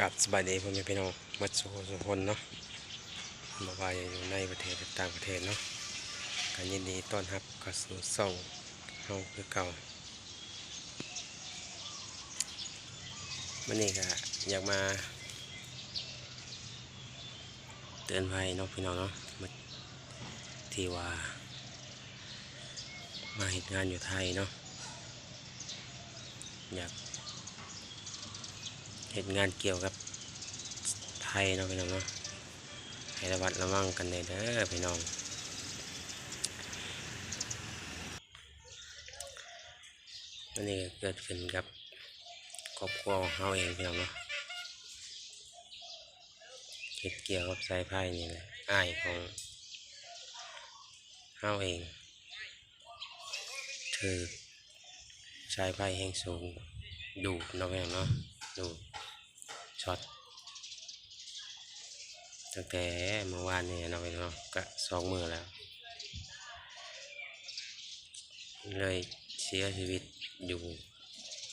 กับสบายดีพ่อแม่พี่น้องมัดสุขสุขคนเนาะบ่ว่าอยู่ในประเทศต่างประเทศเนาะการยินดีต้อนรับเข้าสู่ช่องเฮาคือเก่าวันนี้ก็อยากมา เตือนภัยเนาะพี่น้องเนาะที่ว่า มาเห็นงานอยู่ไทยเนาะอยาก เหตุงานเกี่ยวกับไทยเนาะพี่น้องเนาะให้ระวัดระวังกันเลยเด้อพี่น้องอันนี้เกิดขึ้นกับครอบครัวเราเองพี่น้องเนาะเหตุเกี่ยวกับสายไพ่นี่แหละอ้ายของเราเองถือสายไพ่แห่งสูงดูดเนาะพี่น้องเนาะ ดูช็อตตั้งแต่เมื่อวานนี่เนาะไปเนาะก็สองมือแล้ว เลยเสียชีวิตอยู่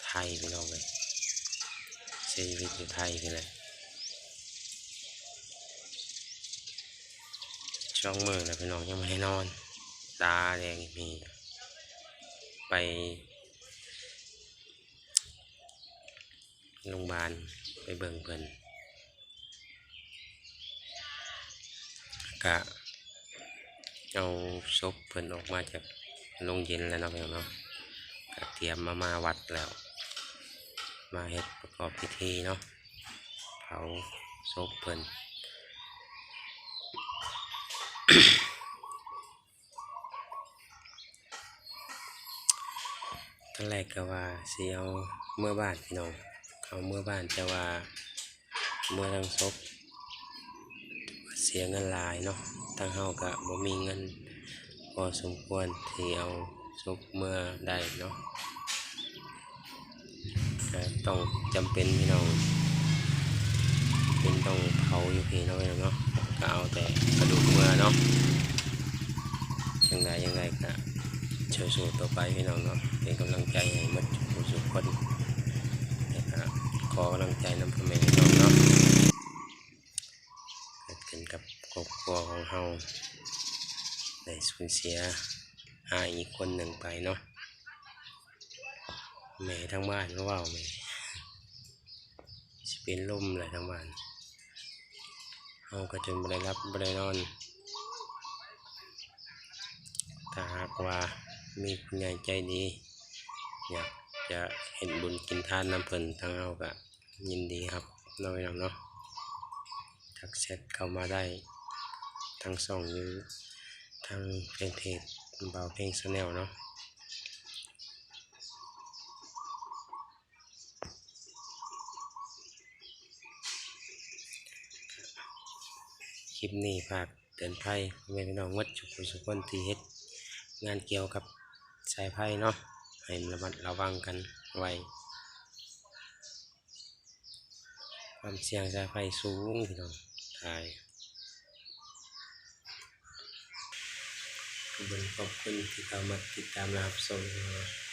ไทยพี่น้องเลยเสียชีวิตอยู่ไทยพี่เลยช่องมือแล้วพี่น้องยังไม่ให้นอน ตาแดงมี ไป โรงพยาบาลไปเบิ่งเพิ่นกะเอาศพเพิ่นออกมาจากโรงเย็นแล้วเนาะพี่น้องเนาะกะเตรียมมามาวัดแล้ว มาเฮ็ดประกอบพิธีเนาะเผาศพเพิ่นตอนแรกก็ว่าสิเอาเมื่อบ้านพี่น้อง เอาเมื่อบ้านแต่ว่าเมื่อทางศพเสียเงินลายเนาะทางเฮาก็บ่มีเงินพอสมควรที่เอาศพเมื่อได้เนาะต้องจำเป็นพี่น้องเป็นต้องเผาอยู่พี่น้องเนาะก็เอาแต่กระดูกเมื่อเนาะยังไงยังไงก็ช่วยสู้ต่อไปพี่น้องเนาะเป็นกำลังใจให้หมดทุกสุขคน อกำลังใจนำพ่อแม่พี่น้องเนาะเกิดขึ้นกับครอบครัวของเฮาได้สูญเสียอายอีกคนหนึ่งไปเนาะแม่ทั้งบ้านก็ว่าแม่สิเป็นลมเลยทั้งบ้านเฮาก็จนบ่ได้รับบ่ได้นอน ถ้าหากว่ามีผู้ใหญ่ใจดีอยากจะเห็นบุญกินทานน้ำเพิ่นทางเราก็ ยินดีครับน้อยน้องเนาะทักแชทเข้ามาได้ทางสองหรือทางเพจเพจเบาเพลงชาแนลเนาะคลิปนี้ฝากเตือนภัยพ่อแม่พี่น้องวัดจุกสุขคนที่เฮ็ดงานเกี่ยวกับสายไพ่เนาะให้ระมัดระวังกันไว้ ความเสี่ยงจะไฟสูงพี่น้องทายขอบคุณขอบคุณที่เข้ามาติดตามรับชมนะครับ